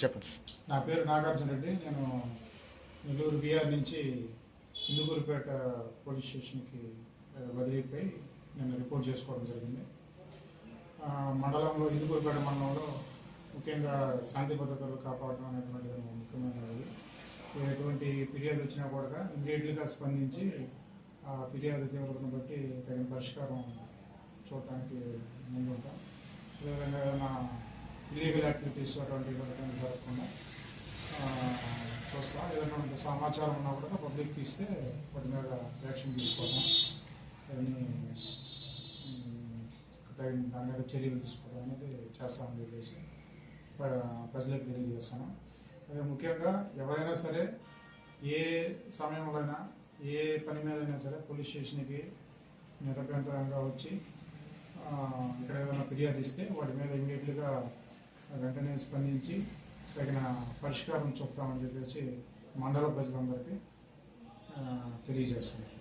చెప్పండి. నా పేరు నాగార్జున రెడ్డి. నేను నెల్లూరు బీఆర్ నుంచి ఇందుకూరుపేట పోలీస్ స్టేషన్కి బదిలీపై నేను రిపోర్ట్ చేసుకోవడం జరిగింది. మండలంలో ఇందుకూరుపేట మండలంలో ముఖ్యంగా శాంతి భద్రతలు కాపాడడం అనేటువంటిది ముఖ్యమైనది ఎటువంటి ఫిర్యాదు వచ్చినా కూడా ఇమీడియట్గా స్పందించి ఆ ఫిర్యాదు తీవ్రతను బట్టి తగిన పరిష్కారం చూడటానికి ముందుంటాం. అదేవిధంగా ఏదైనా ఇల్లీగల్ యాక్టివిటీస్ అటువంటివి కూడా జరగకుండా చూస్తాం. ఏదైనా సమాచారం ఉన్నా కూడా పబ్లిక్కి ఇస్తే వాటి మీద యాక్షన్ తీసుకోవడం అవన్నీ తగిన దాని మీద చర్యలు తీసుకోవడం అనేది చేస్తామని చెప్పేసి ప్రజలకు తెలియజేస్తాను. అదే ముఖ్యంగా ఎవరైనా సరే ఏ సమయంలో అయినా ఏ పని మీద అయినా సరే పోలీస్ స్టేషన్కి నిరభ్యంతరంగా వచ్చి ఫిర్యాదు ఇస్తే వాటి మీద ఇమీడియట్గా వెంటనే స్పందించి తగిన పరిష్కారం చూపుతామని చెప్పేసి మండల ప్రజలందరికీ ఆ, తెలియజేస్తున్నాను.